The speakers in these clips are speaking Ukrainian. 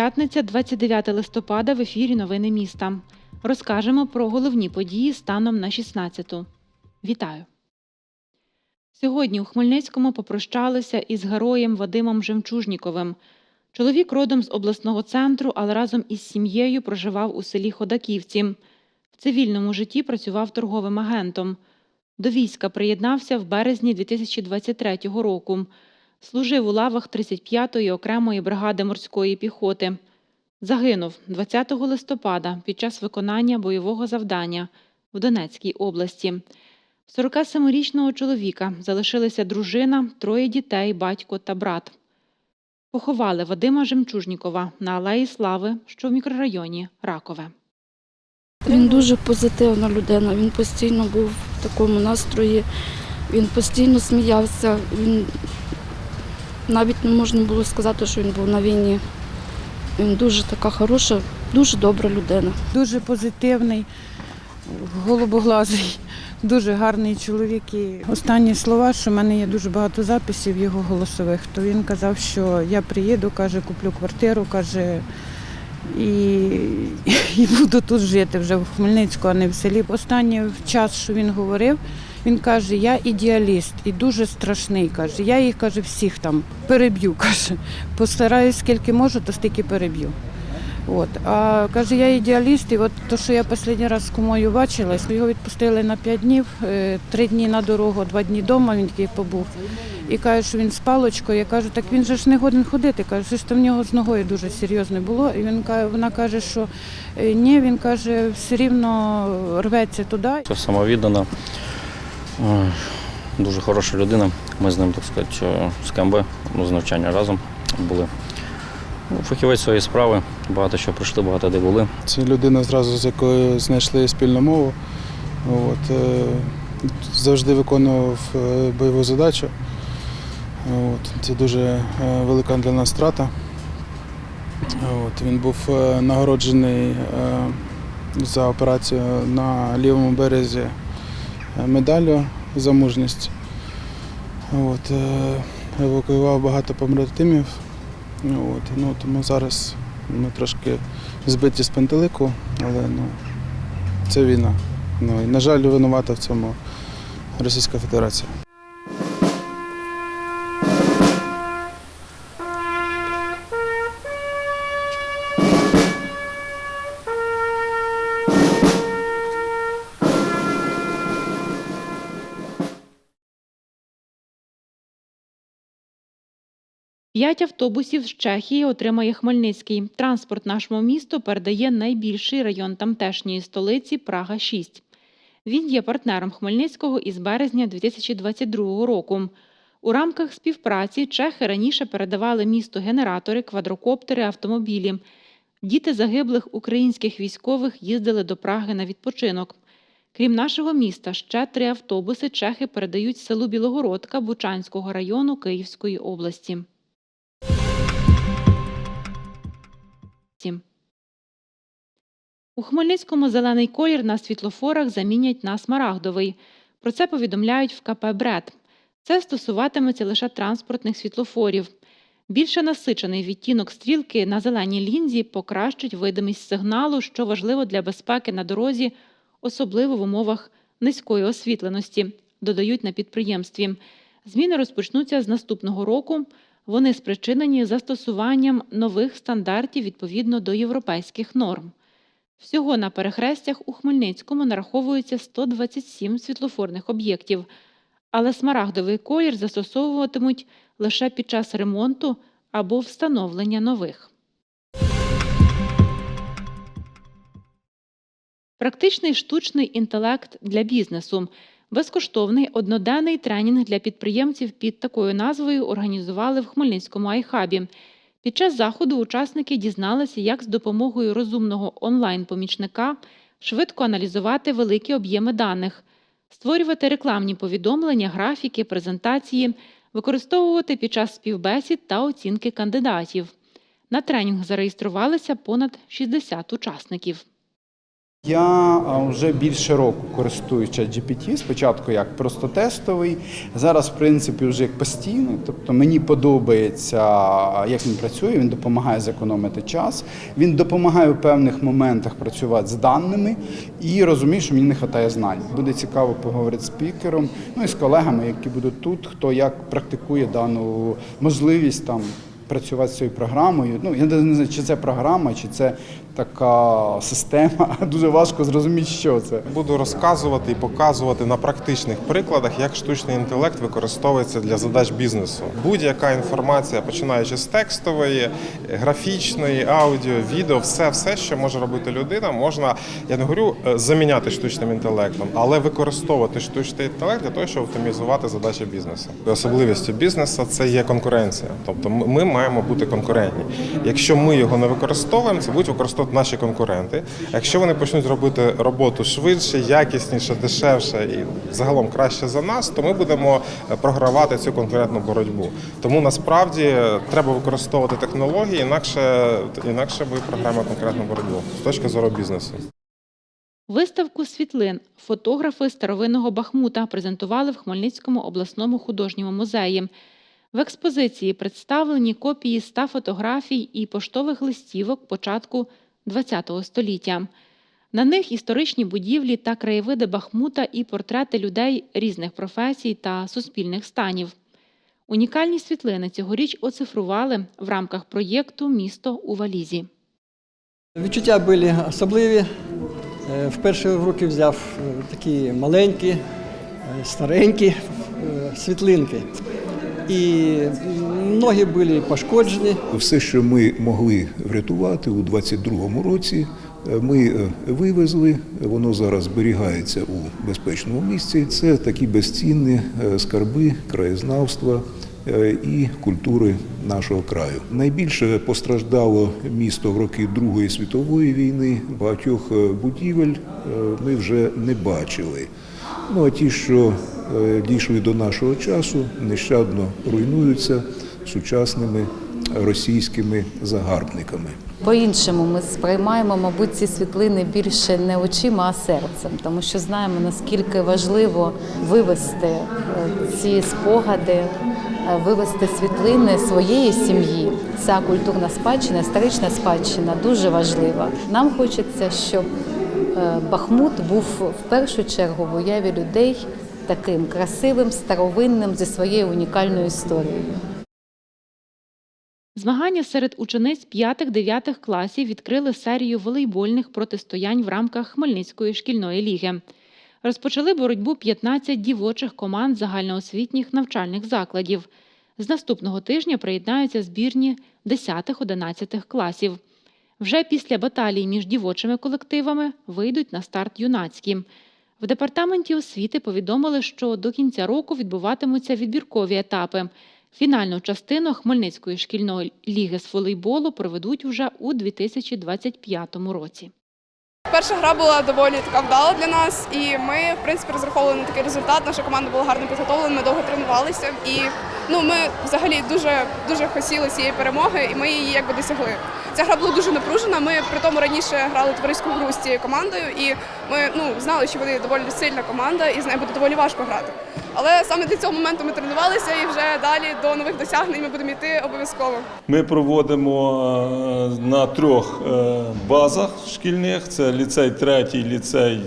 П'ятниця, 29 листопада, в ефірі Новини міста. Розкажемо про головні події станом на 16-ту. Вітаю! Сьогодні у Хмельницькому попрощалися із героєм Вадимом Жемчужніковим. Чоловік родом з обласного центру, але разом із сім'єю проживав у селі Ходаківці. В цивільному житті працював торговим агентом. До війська приєднався в березні 2023 року. Служив у лавах 35-ї окремої бригади морської піхоти. Загинув 20 листопада під час виконання бойового завдання в Донецькій області. В 47-річного чоловіка залишилися дружина, троє дітей, батько та брат. Поховали Вадима Жемчужнікова на Алеї Слави, що в мікрорайоні Ракове. Він дуже позитивна людина, він постійно був в такому настрої, він постійно сміявся. Він навіть не можна було сказати, що він був на війні. Він дуже така хороша, дуже добра людина. Дуже позитивний, голубоглазий, дуже гарний чоловік. І останні слова, що в мене є дуже багато записів його голосових, то він казав, що я приїду, каже, куплю квартиру, каже, і, і буду тут жити вже в Хмельницьку, а не в селі. Останній час, що він говорив, він каже, я ідеаліст і дуже страшний. каже. Я їх каже, всіх там переб'ю. каже. Постараюсь, скільки можу, то стільки переб'ю. От. А каже, я ідеаліст, і от то, що я останній раз з кумою бачилась, його відпустили на 5 днів, е, три дні на дорогу, два дні вдома він такий побув. І каже, що він з палочкою. Я кажу, так він же ж не годен ходити. Каже, що ж то в нього з ногою дуже серйозне було. І він вона каже, що е, ні, він каже, все рівно рветься туди. Це самовіддана, дуже хороша людина. Ми з ним, так сказати, з КМБ, ну, з навчання разом були. Ну, Фахівець своєї справи, багато що пройшли, багато де були. Це людина зразу, з якою знайшли спільну мову. От, е, завжди виконував е, бойову задачу. От, це дуже е, велика для нас втрата. От, він був нагороджений за операцію на лівому березі медаллю за мужність. От, евакуював багато побратимів. От, ну, тому зараз ми трошки збиті з пантелику, але ну, це війна. Ну, і, на жаль, винувата в цьому Російська Федерація. П'ять автобусів з Чехії отримає Хмельницький. Транспорт нашому місту передає найбільший район тамтешньої столиці Прага 6. Він є партнером Хмельницького із березня 2022 року. У рамках співпраці чехи раніше передавали місту генератори, квадрокоптери, автомобілі. Діти загиблих українських військових їздили до Праги на відпочинок. Крім нашого міста, ще три автобуси чехи передають селу Білогородка Бучанського району Київської області. У Хмельницькому зелений колір на світлофорах замінять на смарагдовий. Про це повідомляють в КП «Бред». Це стосуватиметься лише транспортних світлофорів. Більше насичений відтінок стрілки на зеленій лінзі покращить видимість сигналу, що важливо для безпеки на дорозі, особливо в умовах низької освітленості, додають на підприємстві. Зміни розпочнуться з наступного року. Вони спричинені застосуванням нових стандартів відповідно до європейських норм. Всього на перехрестях у Хмельницькому нараховується 127 світлофорних об'єктів, але смарагдовий колір застосовуватимуть лише під час ремонту або встановлення нових. Практичний штучний інтелект для бізнесу. Безкоштовний одноденний тренінг для підприємців під такою назвою організували в Хмельницькому айхабі. Під час заходу учасники дізналися, як з допомогою розумного онлайн-помічника швидко аналізувати великі об'єми даних, створювати рекламні повідомлення, графіки, презентації, використовувати під час співбесід та оцінки кандидатів. На тренінг зареєструвалися понад 60 учасників. Я вже більше року користуюсь ChatGPT, спочатку як просто тестовий, зараз, в принципі, вже як постійний. Тобто мені подобається, як він працює, він допомагає зекономити час, він допомагає у певних моментах працювати з даними і розумію, що мені не вистачає знань. Буде цікаво поговорити з спікером, ну і з колегами, які будуть тут, хто як практикує дану можливість там. Працювати з цією програмою. Ну я не знаю, чи це програма, чи це така система. Дуже важко зрозуміти, що це. Буду розказувати і показувати на практичних прикладах, як штучний інтелект використовується для задач бізнесу. Будь-яка інформація, починаючи з текстової, графічної, аудіо, відео, все, все, що може робити людина, можна, я не говорю е, заміняти штучним інтелектом, але використовувати штучний інтелект для того, щоб оптимізувати задачі бізнесу. Особливістю бізнесу це є конкуренція. Тобто ми- ми маємо бути конкурентні. Якщо ми його не використовуємо, це будуть використовувати наші конкуренти. Якщо вони почнуть робити роботу швидше, якісніше, дешевше і загалом краще за нас, то ми будемо е, програвати цю конкурентну боротьбу. Тому насправді е, треба використовувати технології, інакше інакше ми програємо конкурентну боротьбу з точки зору бізнесу. Виставку світлин фотографи старовинного Бахмута презентували в Хмельницькому обласному художньому музеї. В експозиції представлені копії ста фотографій і поштових листівок початку ХХ століття. На них історичні будівлі та краєвиди Бахмута і портрети людей різних професій та суспільних станів. Унікальні світлини цьогоріч оцифрували в рамках проєкту Місто у валізі. Відчуття були особливі. Е, Вперше в руки взяв е, такі маленькі, е, старенькі світлинки. І ноги були пошкоджені. Все, що ми могли врятувати у 22-му році, е, ми е, вивезли. Воно зараз зберігається у безпечному місці. Це такі безцінні е, скарби краєзнавства і культури нашого краю. Найбільше постраждало місто в роки Другої світової війни. Багатьох будівель ми вже не бачили. Ну а ті, що е, дійшли до нашого часу, нещадно руйнуються сучасними російськими загарбниками. По-іншому ми сприймаємо, мабуть, ці світлини більше не очима, а серцем, тому що знаємо, наскільки важливо вивести е, ці спогади, е, вивести світлини своєї сім'ї. Ця культурна спадщина, історична спадщина дуже важлива. Нам хочеться, щоб Бахмут був в першу чергу в уяві людей таким красивим, старовинним зі своєю унікальною історією. Змагання серед учениць 5-9 класів відкрили серію волейбольних протистоянь в рамках Хмельницької шкільної ліги. Розпочали боротьбу 15 дівочих команд загальноосвітніх навчальних закладів. З наступного тижня приєднаються збірні 10-11 класів. Вже після баталій між дівочими колективами вийдуть на старт юнацькі. В департаменті освіти повідомили, що до кінця року відбуватимуться відбіркові етапи. Фінальну частину Хмельницької шкільної ліги з волейболу проведуть вже у 2025 році. Перша гра була доволі така вдала для нас, і ми, в принципі, розраховували на такий результат. Наша команда була гарно підготовлена, ми довго тренувалися. І ну, ми взагалі дуже дуже хотіли цієї перемоги, і ми її якби досягли. Ця гра була дуже напружена. Ми при тому раніше грали товариську гру з цією командою, і ми ну, знали, що вони доволі сильна команда, і з нею буде доволі важко грати. Але саме для цього моменту ми тренувалися і вже далі до нових досягнень ми будемо йти обов'язково. Ми проводимо е, на трьох е, базах шкільних: це ліцей 3, ліцей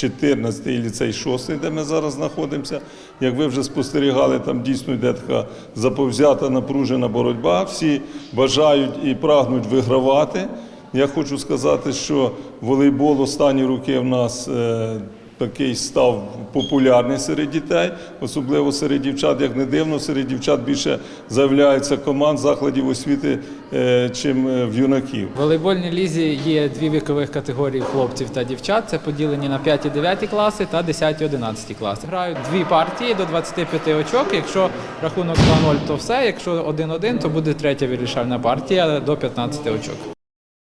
14 і ліцей 6, де ми зараз знаходимося. Як ви вже спостерігали, там дійсно йде така заповзята, напружена боротьба. Всі бажають і прагнуть вигравати. Я хочу сказати, що волейбол останні роки в нас е, такий став популярний серед дітей, особливо серед дівчат, як не дивно, серед дівчат більше з'являється команд закладів освіти, е, чим е, в юнаків. В волейбольній лізі є дві вікових категорії хлопців та дівчат. Це поділені на 5 і 9 класи та 10 і 11 класи. Грають дві партії до 25 очок. Якщо рахунок 2-0, то все. Якщо 1-1, то буде третя вирішальна партія до 15 очок.